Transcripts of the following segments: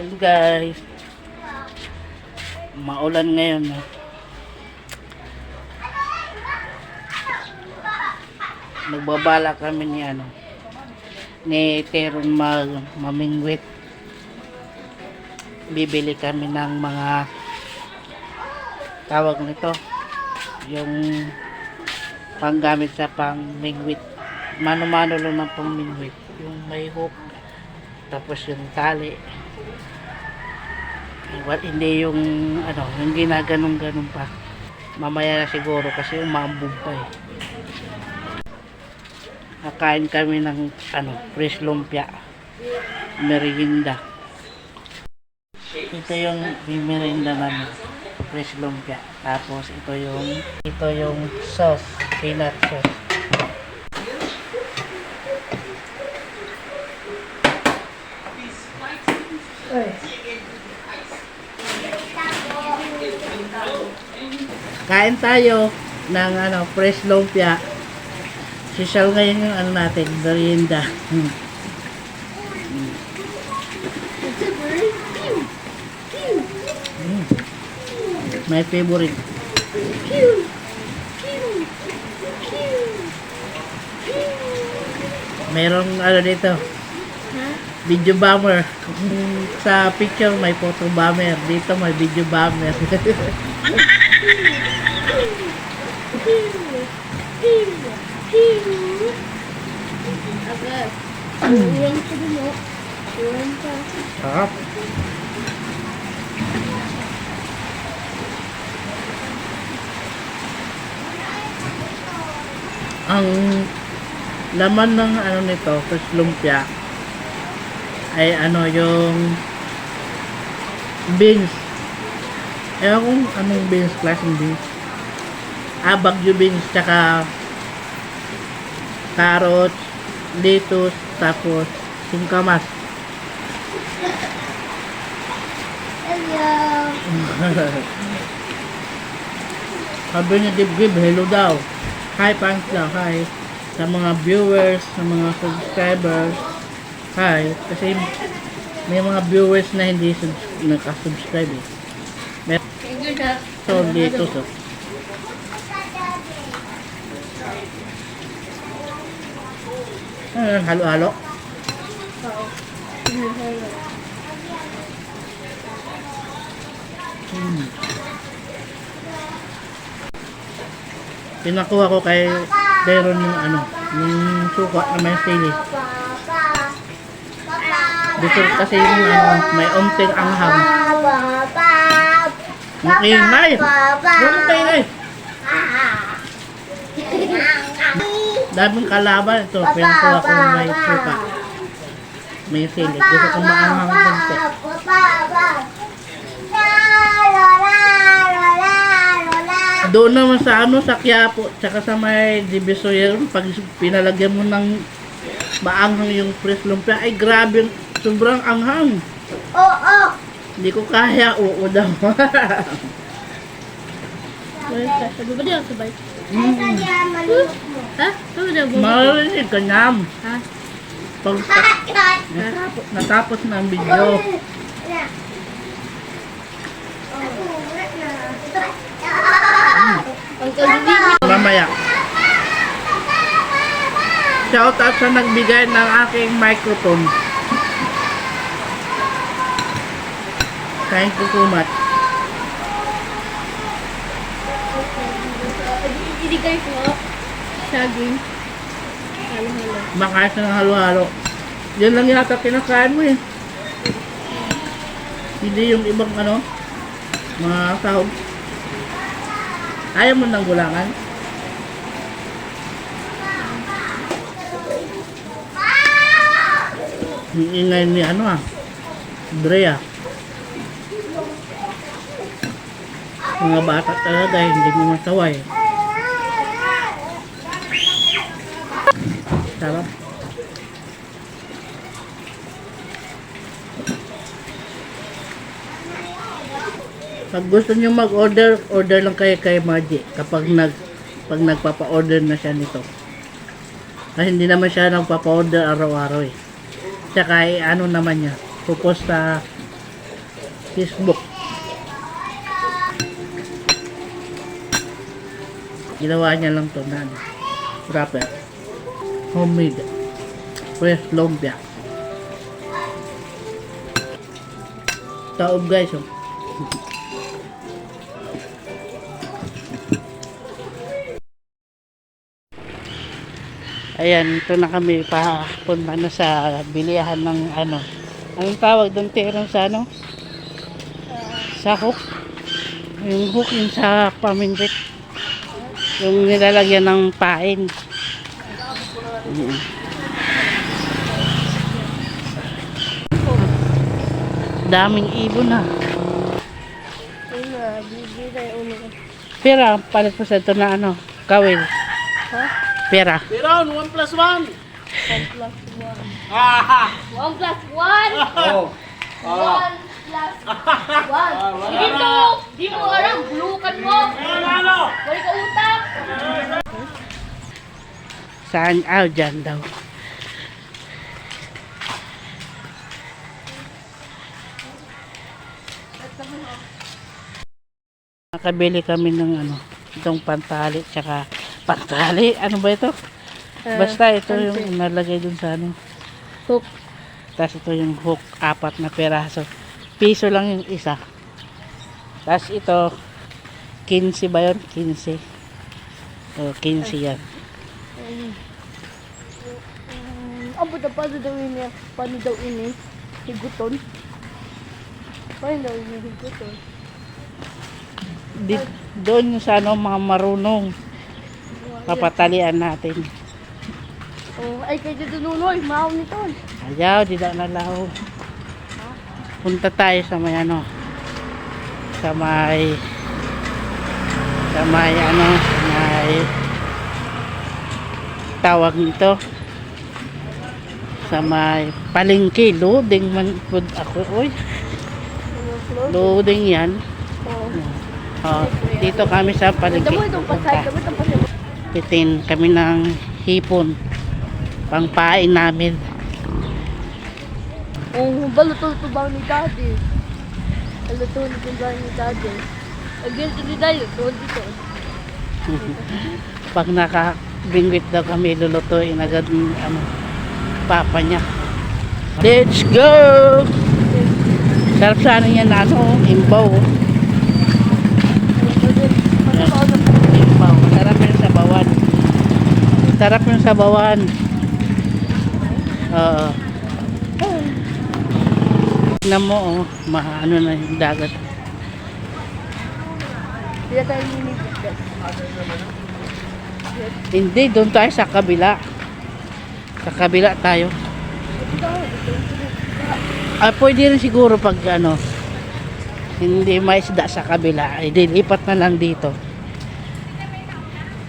Hello guys. Maulan ngayon. No? Nagbabala kami ni ano ni Teron mag mamingwit. Bibili kami ng mga tawag nito yung panggamit sa pangmingwit. Mano-mano lang ng pangmingwit. Yung may hook tapos yung tali Well, hindi yung ano, yung ginaganong-ganon pa. Mamaya na siguro kasi umambog pa eh. Nakain kami ng ano, fresh lumpia. Merienda. Ito yung merienda namin. Fresh lumpia. Tapos ito yung ito yung sauce, peanut sauce. Kain tayo ng ano, fresh lumpia. Social ngayon yung ano natin, merienda. Hmm. Mm. My favorite. Merong ano dito, video bomber. Kung Sa picture may photo bomber. Dito may video bomber. Sarap. Ang laman ng ano nito, fish lumpia ay ano yung beans. Ewan kung anong beans, klaseng beans. Ah, bagyo beans, tsaka carrots, lettuce, tapos singkamas. Hello. Sabi niya dibdib, hello daw. Hi, thanks daw, hi. Sa mga viewers, sa mga subscribers, hi. Kasi may mga viewers na hindi subs nakasubscribe eh. May Thank you, Dad. so dito so. Ano yun, halo-halo? Hello. Hmm. Pinakuha ko kay Deron yung ano, yung suka na may sili. Ko kasi yung ano, may unting anghang. Ang ingay! Ang ingay! Daming kalaban ito. Pinakuha ko yung may suka. May sili. Gusto ko maanghang konti. Doon naman sa ano, sa Quiapo, tsaka sa may Divisoyer, pag pinalagyan mo ng maanghang yung fresh lumpia, ay grabe, sobrang anghang. Oo. Hindi ko kaya, oo daw. Sabi ba diyan sabay? mm, Ha? Sabi ba? marinig ka nyam. Ha? Pag natapos, natapos na ang video, mamaya. Shout out sa nagbigay ng aking microphone. Thank you so much. Hindi guys mo. Saging. Halo-halo. Makain ka ng halo-halo. Yan lang yata kinakain mo eh. Hindi yung ibang ano, mga sahog. Ayaw mo ng gulangan? Ang ingay ni ano ah. Drea. Mga bata talaga, hindi mo masaway. Sarap. Pag gusto niyo mag-order, order lang kayo kay Margie kapag nag pag nagpapa-order na siya nito. Kasi hindi naman siya nagpapa-order araw-araw eh. Tsaka eh, ano naman niya, pupos sa Facebook. Ginawa niya lang to na wrapper. Homemade. Fresh lumpia. Taob guys, oh. Ayan, ito na kami papunta na sa bilihan ng ano. Anong tawag doon terong sa ano? Sa hook. Yung hook yung sa pamindit. Yung nilalagyan ng pain. Mm. Daming ibon na. Ulo. Pera, palit mo sa ito na ano, kawil. Ha? Pera. Piron, 1 plus 1. 1 plus 1. Aha! 1 plus 1! Oh. 1 plus 1. Hindi to! Di mo alam, bulukan mo! Ano? Balik ka utak! Saan? Ah, dyan daw. Nakabili kami ng ano, itong pantali, tsaka pantali, ano ba ito? Basta ito yung nalagay dun sa ano. Hook. Tapos ito yung hook, apat na peraso. Piso lang yung isa. Tapos ito, 15 ba yun? 15. O, 15 yan. Abo na paano daw ini? Paano daw ini? Higuton? Paano daw ini higuton? Di, doon sa ano, mga marunong. Papatalian natin. Oh, ay kay Dito Nunoy, maaw nito. Ayaw, di daw nalaw. Punta tayo sa may ano, sa may, sa may ano, may, tawag nito, sa may palengke, loading man food ako, oy, loading yan. Oh. Oh, dito kami sa palengke. Pitin kami ng hipon. Pangpain namin. Oh, baluto to bang ni daddy. Baluto ni bang ni daddy. Again, ni daddy, to dito. Pag nakabingwit daw kami, lulutuin agad ng ano, papa niya. Let's go! Sarap sana yan na ano, imbaw. Imbaw. Sarap yung sabawan. Sarap yung sabawan. Oo. Tignan mo, oh, ma ano na yung dagat. Hindi tayo minibigdas. Hindi, doon tayo sa kabila. Sa kabila tayo. Ah, pwede rin siguro pag ano, hindi may isda sa kabila, dilipat na lang dito.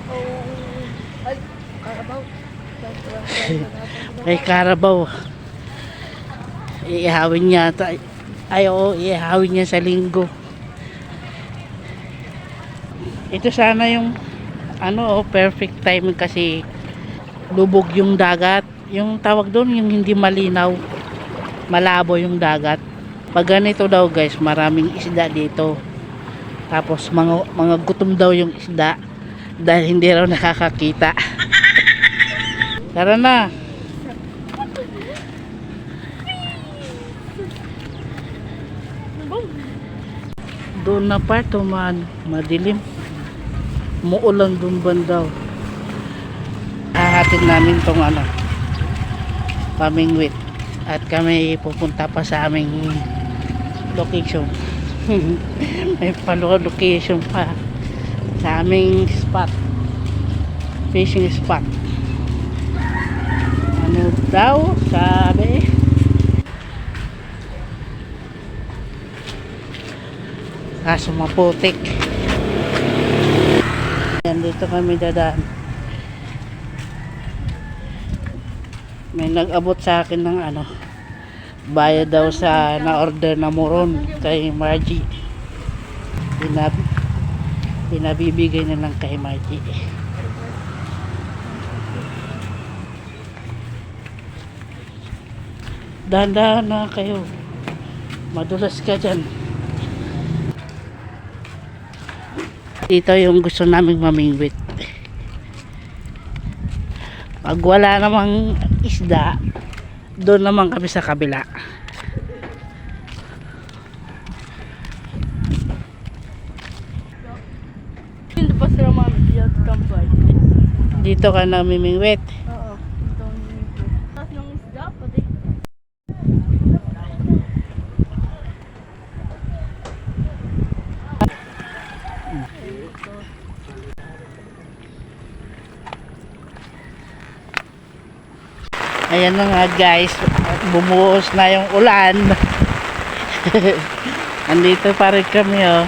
Oh, ay, karabaw. Iihawin niya. Ay, oo, iihawin niya sa linggo. Ito sana yung ano, oh, perfect time kasi lubog yung dagat. Yung tawag doon, yung hindi malinaw. Malabo yung dagat. Pag ganito daw guys, maraming isda dito. Tapos mga, mga gutom daw yung isda dahil hindi raw nakakakita. Tara na. Doon na pa tuman, madilim. Muulan doon bandaw. Hahatid namin tong ano, pamingwit. At kami pupunta pa sa aming location. May palo location pa sa aming spot. Fishing spot. Ano daw? Sabi. Kaso maputik. Yan, dito kami dadaan. May nag-abot sa akin ng ano, bayad daw sa na-order na moron kay Margie. Pinab pinabibigay na lang kay Margie. Dahan-dahan na kayo. Madulas ka dyan. Ito yung gusto naming mamingwit. Pag wala namang isda, doon naman kami sa kabila. Dito ka namimingwit. Oo. Ito ang nito. Tapos ng isda, pati. Ayan na nga guys, bumuhos na yung ulan. Andito pa rin kami oh.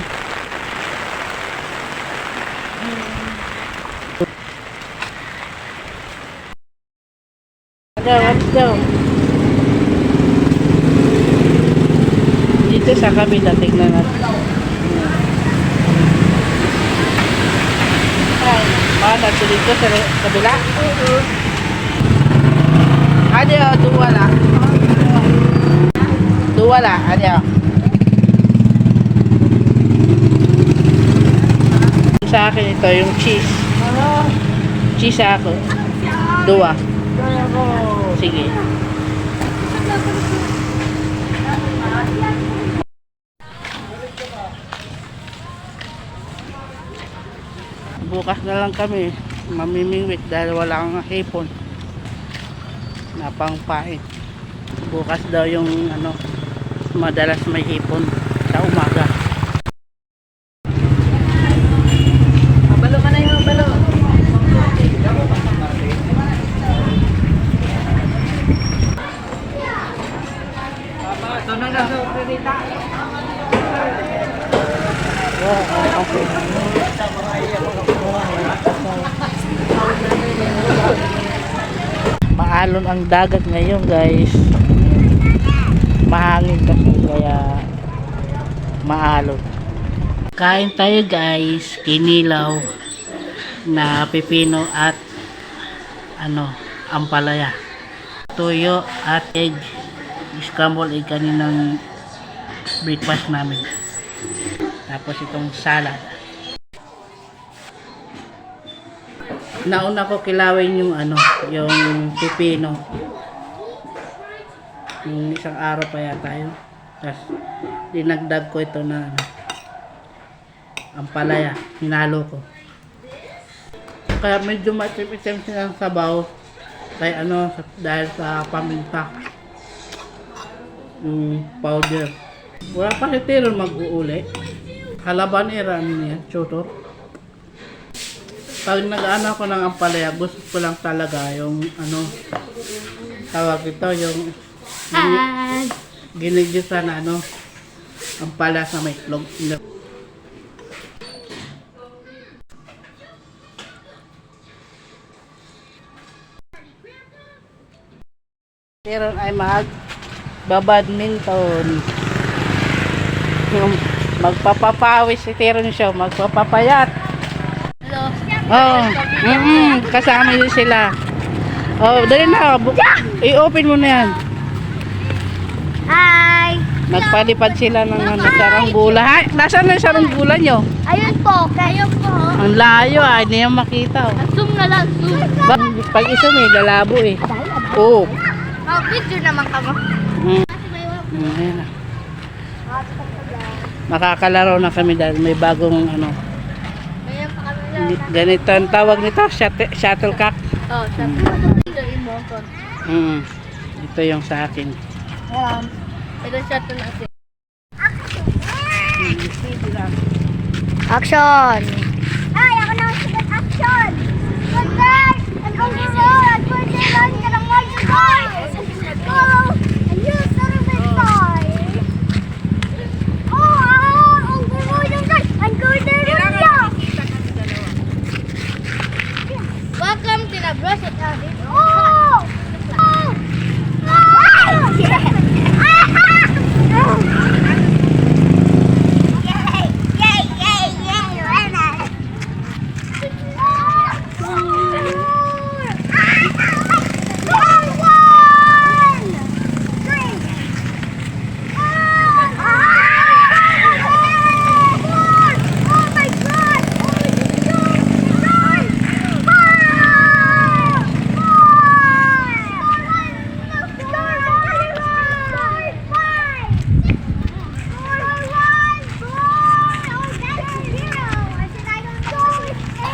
Go, let's go. Dito sa kabila, tignan natin. Ay, ah, nasa dito sa kabila? Adio, duwala. Duwala, adio. Sa akin ito, yung cheese. Ano? Cheese ako. Ko. Sige. Bukas na lang kami mamimingwit dahil wala kang hipon. Napangpait. Bukas daw yung ano madalas may hipon sa umaga. Balo ka na yung balo. Maalon ang dagat ngayon guys. Mahangin kasi kaya maalon. Kain tayo guys, kinilaw na pipino at ano, ampalaya. Tuyo at egg. Scrambled egg kaninang breakfast namin. Tapos itong salad. Nauna ko kilawin yung ano, yung pipino. Yung isang araw pa yata yun. Tapos, dinagdag ko ito na ano, ang palaya. Hinalo ko. Kaya medyo matipid-itim silang sabaw. Kaya ano, dahil sa paminta. Yung powder. Wala pa si mag-uuli. Halabanera, ano yan, tutor. Pag nag-ano ako ng ampalaya, gusto ko lang talaga yung ano, tawag ito, yung Ah. ginigisan na ano, ampala sa may itlog. Meron ay mag babadminton. Yung magpapapawis si Teron siya, magpapapayat. Oh, mm kasama din sila. Oh, dali na. I-open mo na yan. Hi! Nagpalipad sila ng ano, saranggula. Ha? Nasaan na yung saranggula nyo? Ayun po, kayo po. Ang layo ah, hindi yung makita. Oh. Zoom na lang, zoom. Ba, pag isa may lalabo eh. Oo. Oh, video naman ka mo. Mm. Mm, ayan na. Makakalaro na kami dahil may bagong ano. Ngayon pa kami Ni- Ganito ang tawag nito, shuttle, shuttlecock. Oh, motor. Mm. Ito yung sa akin. Ayan. Ito ito natin. Action! Ay, ako na action! Good guys! And only so, at pwede lang ka ng mga guys! Go! And you sorry my toy! Oh, ah, ang gulo yung guys! Ang gulo yung guys! Welcome to the Brush It Out. Oh! Oh!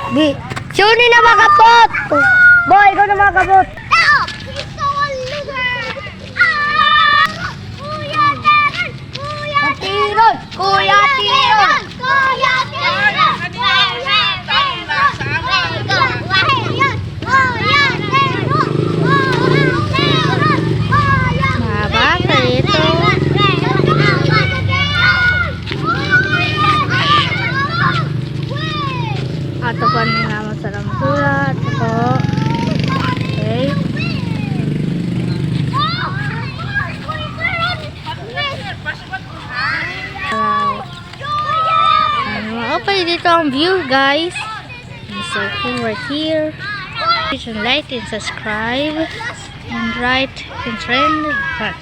Bi, Suni na makapot! Boy, ikaw na makapot! Kuya Tiron! Kuya Tiron! Kuya Teron! Kuya Teron! Kuya Teron! Mahaba pa ito. Ato pa ni naman sa lampula. Ato po. Okay. Uh, okay, dito ang view, guys. So cool right here. Please like and subscribe. And right and trend. But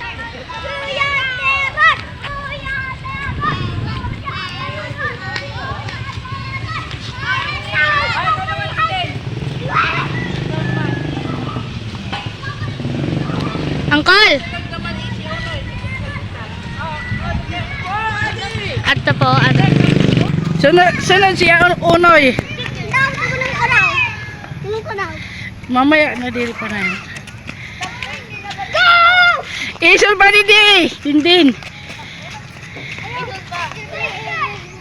Uncle! Ato po, ano? Sunod, sunod siya unoy. Mamaya na diri pa na. yun. Isul pa di di. Tindin.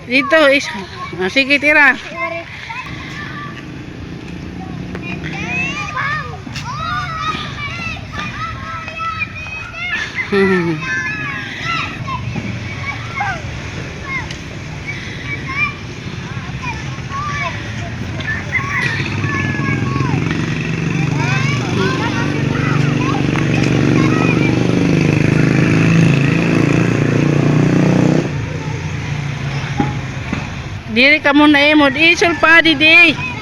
Dito is. Ah, sige tira. Diri ka muna eh mo. Isul pa di.